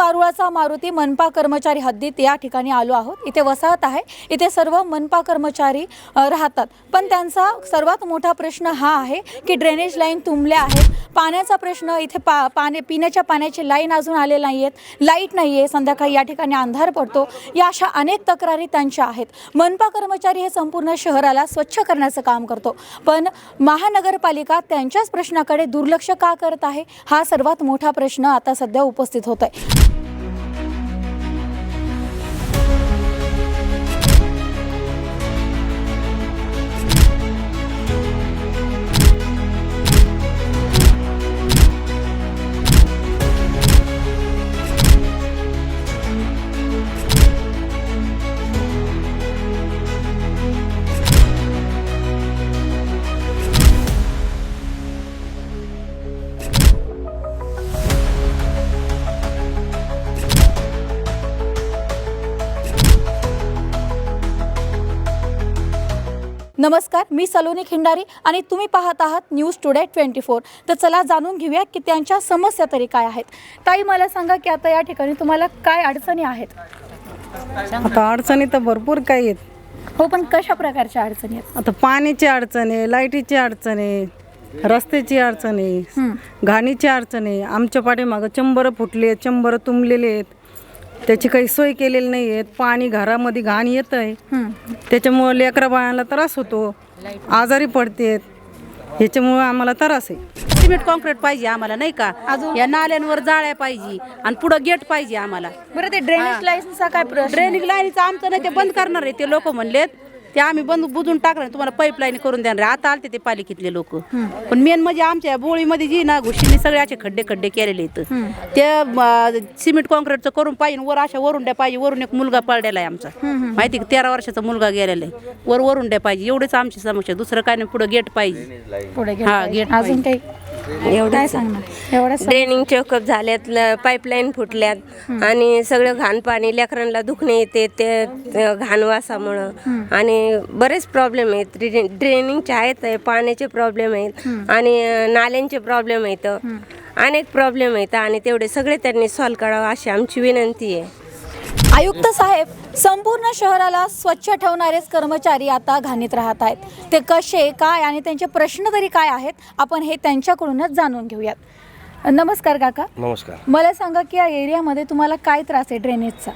वारुळाचा मारुती मनपा कर्मचारी हद्दीत या ठिकाणी आलो आहोत. इथे वसाहत आहे. इथे सर्व मनपा कर्मचारी राहतात. पण त्यांचा सर्वात मोठा प्रश्न हा आहे की ड्रेनेज लाईन तुंबल्या आहेत. पाण्याचा प्रश्न इथे पा पाणी पिण्याच्या पाण्याची लाईन अजून आले नाही आहेत लाइट नाही आहे संध्याकाळी या ठिकाणी अंधार पडतो. या अशा अनेक तक्रारी त्यांच्या आहेत. मनपा कर्मचारी हे संपूर्ण शहराला स्वच्छ करण्याचं काम करतो. पण महानगरपालिका त्यांच्याच प्रश्नाकडे दुर्लक्ष का करत आहे? हा सर्वात मोठा प्रश्न आता सध्या उपस्थित होत आहे नमस्कार मी सलोनी खिंडारी आणि तुम्ही पाहत आहात न्यूज टुडे ट्वेंटी फोर तर चला जाणून घेऊया की त्यांच्या समस्या तरी काय आहेत. ताई मला सांगा की आता या ठिकाणी तुम्हाला काय अडचणी आहेत? आता अडचणी तर भरपूर काही आहेत. हो पण कशा प्रकारच्या अडचणी आहेत? आता पाण्याची अडचण आहे लाईटीची अडचण आहे रस्त्याची अडचण आहे घाणीची अडचण आहे. आमच्या पाठीमागं चंबरं फुटले आहेत चंबरं तुंबलेले आहेत. त्याची काही सोय केलेली नाही आहेत पाणी घरामध्ये घाण येतं आहे त्याच्यामुळं लेकरा बाळाला त्रास होतो. आजारी पडतेत. ह्याच्यामुळं आम्हाला त्रास आहे. सिमेंट कॉन्क्रीट पाहिजे आम्हाला नाही का? या नाल्यांवर जाळ्या पाहिजे आणि पुढं गेट पाहिजे आम्हाला. बरं ते ड्रेनेज लाईन्सचा काय प्रश्न? ड्रेनिंग लाईनचं आमचं नाही ते बंद करणार आहे ते लोक म्हणलेत. ते आम्ही बंद बुजून टाकणार तुम्हाला पाईपलाईन करून देणार आहे. आता आलते ते पालिकेतले लोक. पण मेन म्हणजे आमच्या बोळीमध्ये जी ना घुशीने सगळे असे खड्डे खड्डे केलेले आहेत. ते अं, सिमेंट कॉन्क्रीटचं करून पाहिजे वर अशा वरुंड्या पाहिजे. वरून एक मुलगा पडलेला आहे आमचा. माहिती का? तेरा वर्षाचा मुलगा गेलेला आहे. वर वरुंड्या पाहिजे. एवढेच आमची समस्या दुसरं काय नाही. पुढे गेट पाहिजे. पुढे हा, पाहिजे. गेट अजून काही काय एवढं सांगणार? एवढं ड्रेनिंग चोकअप झाल्यात ल- पाईपलाईन फुटल्यात आणि सगळं घाण पाणी लेकरांना दुखणे येते ते ते घाण वासामुळं. आणि बरेच प्रॉब्लेम आहेत. ड्रे- ड्रेनिंगचे आहेत आहे, पाण्याचे प्रॉब्लेम आहेत आणि अं, नाल्यांचे प्रॉब्लेम आहेत. अनेक प्रॉब्लेम आहेत आणि तेवढे सगळे त्यांनी सॉल्व करावं अशी आमची विनंती आहे. आयुक्त साहेब संपूर्ण शहराला स्वच्छ ठेवणारेच कर्मचारी आता घाणीत राहत आहेत. ते कसे काय आणि त्यांचे प्रश्न तरी काय आहेत आपण हे त्यांच्याकडूनच जाणून घेऊयात. नमस्कार काका. नमस्कार. मला सांगा की या एरियामध्ये तुम्हाला काय त्रास आहे ड्रेनेजचा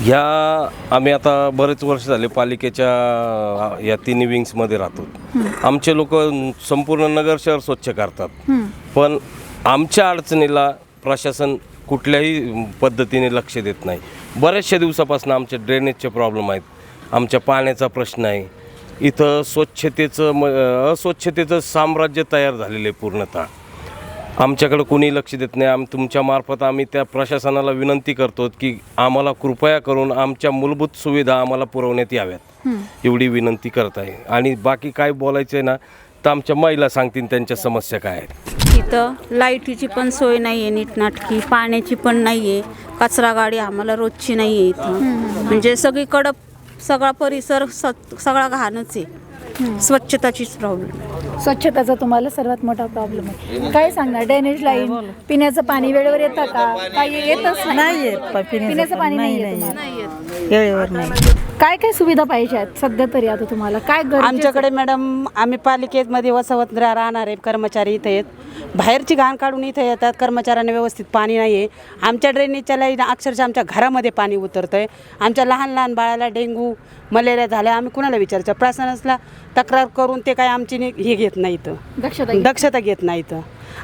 ह्या आम्ही आता बरेच वर्ष झाले पालिकेच्या या तिन्ही विंग्समध्ये राहतो. आमचे लोक संपूर्ण नगर शहर स्वच्छ करतात. पण आमच्या अडचणीला प्रशासन कुठल्याही पद्धतीने लक्ष देत नाही. बऱ्याचशा दिवसापासून आमचे ड्रेनेजचे प्रॉब्लेम आहेत. आमच्या पाण्याचा प्रश्न आहे. इथं स्वच्छतेचं म अस्वच्छतेचं साम्राज्य तयार झालेलं आहे पूर्णतः. आमच्याकडे कोणी लक्ष देत नाही. आम तुमच्या मार्फत आम्ही त्या प्रशासनाला विनंती करतो की आम्हाला कृपया करून आमच्या मूलभूत सुविधा आम्हाला पुरवण्यात याव्यात. एवढी विनंती करत आहे. आणि बाकी काय बोलायचं आहे ना तर आमच्या महिला सांगतील त्यांच्या समस्या काय आहेत. इथं लाईटीची पण सोय नाही आहे नीटनाटकी पाण्याची पण नाही आहे कचरा गाडी आम्हाला रोजची नाही आहे इथं म्हणजे सगळीकडं सगळा परिसर स- सगळा घाणच आहे. स्वच्छताचीच प्रॉब्लेम स्वच्छतेचा तुम्हाला सर्वात मोठा प्रॉब्लेम आहे. काय सांगणार? ड्रेनेज लाईन पिण्याचं पाणी वेळेवर येतं का? काही येतच नाही. येत प- पिण्याचं पिण्याचं पाणी. नाही वेळेवर नाही काय काय सुविधा पाहिजे आहेत सध्या तरी आता तुम्हाला? काय गरजेचं आहे? आमच्याकडे मॅडम आम्ही पालिकेमध्ये वसवत रा- राहणारे कर्मचारी इथे आहेत. बाहेरची घाण काढून इथे येतात कर्मचाऱ्यांना व्यवस्थित पाणी नाही आहे आमच्या ड्रेनेजच्या लाईन अक्षरशः आमच्या घरामध्ये पाणी उतरतं आहे आमच्या लहान लहान बाळाला डेंग्यू मलेरिया झाल्या आम्ही कुणाला विचारायचं? प्रशासनाला तक्रार करून ते काय आमची नि- हे घेत नाहीत दक्षता. दक्षता घेत नाहीत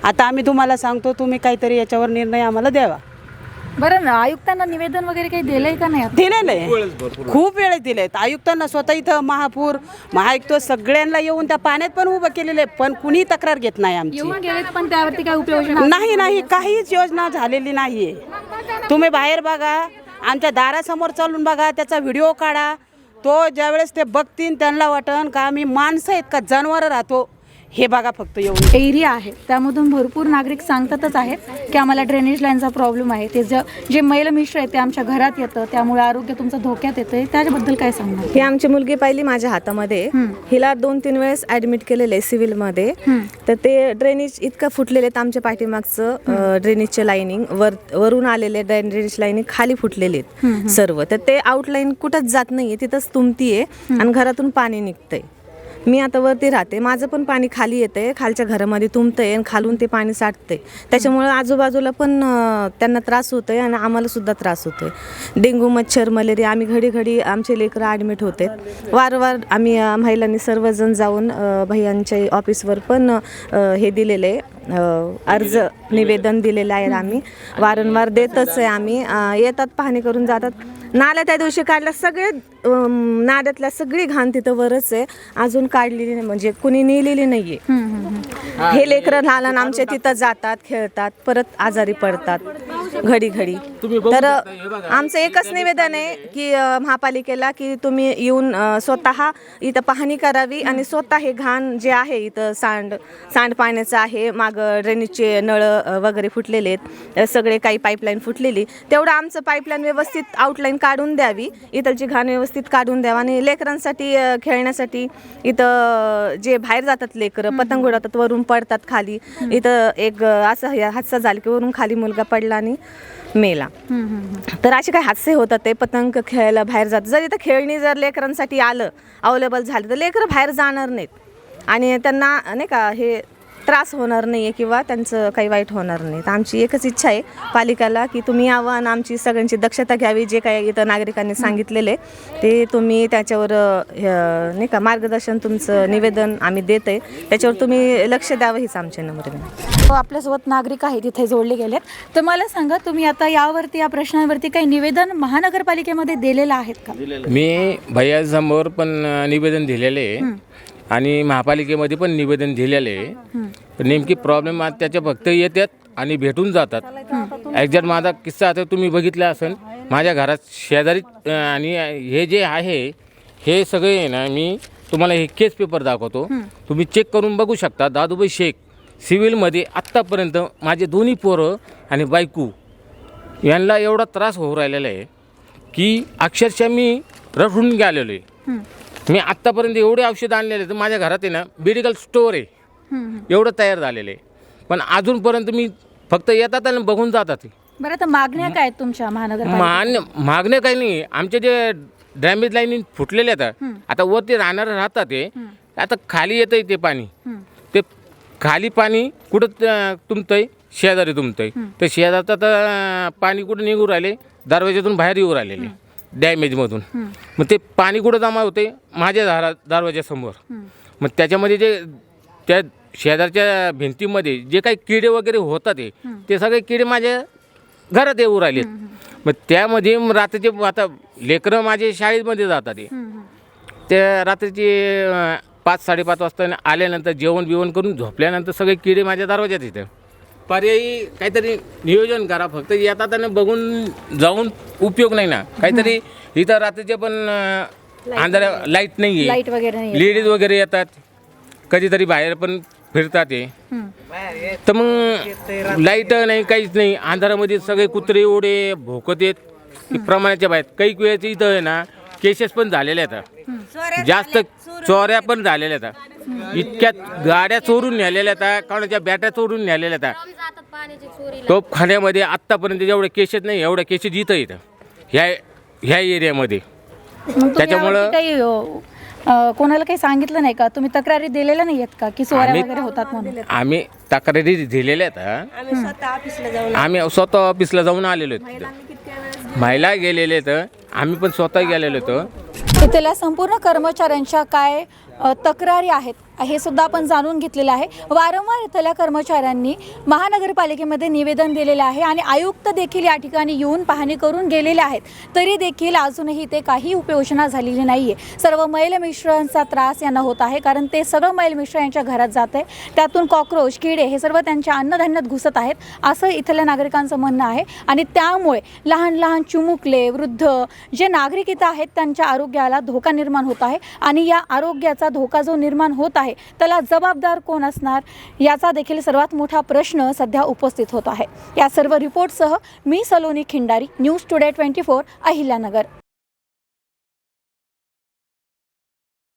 आता आम्ही तुम्हाला सांगतो तुम्ही काहीतरी याच्यावर निर्णय आम्हाला द्यावा. बरं ना आयुक्तांना निवेदन वगैरे काही दिलंय का नाही? दिलेलं आहे. खूप वेळेस दिले आहेत आयुक्तांना स्वतः इथं महापूर महायुक्त सगळ्यांना येऊन त्या पाण्यात पण उभं केलेलं आहे पण कुणी तक्रार घेत नाही आमची. येऊन गेलेत पण त्यावरती काय नाही नाही काहीच योजना झालेली नाहीये. तुम्ही बाहेर बघा आमच्या दारासमोर चालून बघा त्याचा व्हिडिओ काढा. तो ज्यावेळेस ते बघतील त्यांना वाटन का आम्ही माणसं आहेत का? जनावरं राहतो. हे बघा फक्त एवढं. एरिया आहे. त्यामधून भरपूर नागरिक सांगतातच आहेत की आम्हाला ड्रेनेज लाईनचा प्रॉब्लेम आहे. ते ज जे मैल मिश्र आहे ते आमच्या घरात येतं. त्यामुळे आरोग्य तुमचं धोक्यात येतं त्याच्याबद्दल काय सांगणार? ही आमची मुलगी पाहिली माझ्या हातामध्ये. हिला दोन तीन वेळेस ऍडमिट केलेलं आहे सिव्हिलमध्ये तर ते ड्रेनेज इतकं फुटलेले आहेत आमच्या पाठीमागचं ड्रेनेजचे लाईनिंग वर वरून आलेले ड्रेनेज लाईनिंग खाली फुटलेले आहेत सर्व. तर ते आउटलाईन कुठंच जात नाहीये तिथंच तुमतीये आणि घरातून पाणी निघतंय. मी आता वरती राहते. माझं पण पाणी खाली येते खालच्या घरामध्ये तुंबतंय आणि खालून ते पाणी साठते त्याच्यामुळे आजूबाजूला पण त्यांना त्रास होतो आहे आणि आम्हाला सुद्धा त्रास आहे डेंग्यू मच्छर मलेरिया आम्ही घडी घडी आमचे लेकरं ॲडमिट होते वारंवार आम्ही महिलांनी सर्वजण जाऊन भैयांच्या ऑफिसवर पण हे दिलेले आहे, अर्ज निवेदन दिलेलं आहे आम्ही. वारंवार देतच आहे आम्ही. येतात पाहणी करून जातात. नाल्या त्या दिवशी काढल्या सगळे अं, नाल्यातल्या सगळी घाण तिथं वरच आहे. अजून काढलेली नाही म्हणजे कुणी नेलेली नाहीये. हे लेकरं लहान आमचे तिथं जातात खेळतात परत आजारी पडतात. घडी घडी. तर आमचं एकच निवेदन आहे की अं, महापालिकेला की तुम्ही येऊन अं, स्वतः इथं पाहणी करावी आणि स्वतः हे घाण जे आहे इथं सांड सांडपाण्याचं आहे माग ड्रेनेजचे नळ अं, वगैरे फुटलेले आहेत अं, सगळे काही पाईपलाईन फुटलेली. तेवढं आमचं पाईपलाईन व्यवस्थित आउटलाईन काढून द्यावी इथलची घाण व्यवस्थित काढून द्यावा आणि लेकरांसाठी अं, खेळण्यासाठी इथं जे बाहेर जातात लेकरं पतंग उडवतात वरून पडतात खाली. इथं एक अं, असं हे हादसा झाला की वरून खाली मुलगा पडला आणि मेला. तर असे काही हादसे होतात ते पतंग खेळायला बाहेर जात जर इथं खेळणी जर लेकरांसाठी आलं अवेलेबल झालं तर लेकरं बाहेर जाणार नाहीत. आणि त्यांना नाही का हे त्रास होणार नाही आहे किंवा त्यांचं काही वाईट होणार नाही. तर आमची एकच इच्छा आहे पालिकाला की तुम्ही यावं आणि आमची सगळ्यांची दक्षता घ्यावी जे काही इथं नागरिकांनी सांगितलेले ते तुम्ही त्याच्यावर हे, नाही का मार्गदर्शन तुमचं निवेदन आम्ही देत आहे. त्याच्यावर तुम्ही लक्ष द्यावं हीच आमची नम्र विनंती. आपल्यासोबत नागरिक आहेत तिथे जोडले गेलेत. तर मला सांगा तुम्ही आता यावरती या प्रश्नांवरती काही निवेदन महानगरपालिकेमध्ये दिलेलं आहेत का? मी भैयासमोर पण निवेदन दिलेले आहे. आणि महापालिकेमध्ये पण निवेदन दिलेले आहे. पण नेमकी प्रॉब्लेम त्याच्या फक्त येतात आणि भेटून जातात. एक्झॅक्ट माझा किस्सा आता तुम्ही बघितला असेल. माझ्या घरात शेजारी आणि हे जे आहे हे सगळे ना मी तुम्हाला हे केस पेपर दाखवतो. तुम्ही चेक करून बघू शकता. दादूबाई शेख सिव्हिलमध्ये आत्तापर्यंत माझे दोन्ही पोरं आणि बायकू यांना एवढा त्रास होऊ राहिलेला आहे की अक्षरशः मी रडून गेलेलो आहे. मी आत्तापर्यंत एवढे औषध आणलेले तर माझ्या घरात आहे ना मेडिकल स्टोअर आहे. एवढं तयार झालेलं आहे. पण अजूनपर्यंत मी फक्त येतात आणि बघून जातात. बरं आता मागण्या काय आहेत तुमच्या महानगरपालिका मान्य मागणे काही नाही. आमचे जे डॅमेज लाईन फुटलेले आहेत आता वरती राहणार राहतात ते आता खाली येतंय ते पाणी. ते खाली पाणी कुठं त- तुंबतंय? शेजारी तुंबतंय. तर शेजारचं तर पाणी कुठं निघू राहिले? दरवाज्यातून बाहेर येऊ राहिलेले. डॅमेजमधून मग ते पाणी कुठं जमा होते? माझ्या दारा दरवाज्यासमोर मग त्याच्यामध्ये जे त्या शेजारच्या भिंतीमध्ये जे काही किडे वगैरे होतात ते ते सगळे किडे माझ्या घरात येऊ राहिलेत मग त्यामध्ये रात्रीचे आता लेकरं माझे शाळेमध्ये जातात ते त्या रात्रीचे पाच साडेपाच वाजता आल्यानंतर जेवण बिवण करून झोपल्यानंतर सगळे किडे माझ्या दरवाज्यात येतं पर्यायी काहीतरी नियोजन करा फक्त येतात आणि बघून जाऊन उपयोग नाही ना. काहीतरी इथं रात्रीचे पण अं, अंधाऱ्या लाइट नाही लाइट वगैरे नाही लेडीज वगैरे येतात. कधीतरी बाहेर पण फिरतात ते तर मग लाइट नाही काहीच नाही. अंधारामध्ये सगळे कुत्रे ओढे भोकत येत प्रमाणाच्या बाहेर. काही वेळेस इथं आहे ना केसेस पण झालेल्या आहेत. जास्त चोऱ्या पण झालेल्या आहेत. इतक्यात गाड्या चोरून नेलेल्या आहेत. कोणाच्या बॅट्या चोरून नेलेल्या आहेत. तोपखान्यामध्ये आत्तापर्यंत जेवढे केसेस नाही एवढ्या केसेस इथं येतं ह्या ह्या एरियामध्ये. त्याच्यामुळं- काही अ, कोणाला काही सांगितलं नाही का? तुम्ही तक्रारी दिलेल्या नाही आहेत का? की चोऱ्या आम्ही- वगैरे होतात म्हणून? आम्ही तक्रारी दिलेल्या आहेत आम्ही स्वतः ऑफिसला जाऊन आम्ही स्वतः ऑफिसला जाऊन आलेलो आहेत. तिथं. महिला गेलेले तर आम्ही पण स्वतः गेलेलो होतो. इथल्या संपूर्ण कर्मचाऱ्यांच्या काय अ, तक्रारी आहेत हे सुद्धा आपण जाणून घेतलेलं आहे. वारंवार इथल्या कर्मचाऱ्यांनी महानगरपालिकेमध्ये निवेदन दिलेलं आहे आणि आयुक्त देखील या ठिकाणी येऊन पाहणी करून गेलेले आहेत. तरी देखील अजूनही इथे काही उपाययोजना झालेली नाही आहे सर्व मैल मिश्रांचा त्रास यांना होत आहे कारण ते सगळं मैल मिश्र यांच्या घरात जात आहे त्यातून कॉक्रोच किडे हे सर्व त्यांच्या अन्नधान्यात घुसत आहेत असं इथल्या नागरिकांचं म्हणणं आहे. आणि त्यामुळे लहान लहान चिमुकले वृद्ध जे नागरिक इथं आहेत त्यांच्या आरोग्याला धोका निर्माण होत आहे. आणि या आरोग्याचा धोका जो निर्माण होत आहे. त्याला जबाबदार कोण असणार? याचा देखील सर्वात मोठा प्रश्न सध्या उपस्थित होत आहे. या सर्व रिपोर्टसह मी Saloni Khindari news today twenty four Ahilyanagar.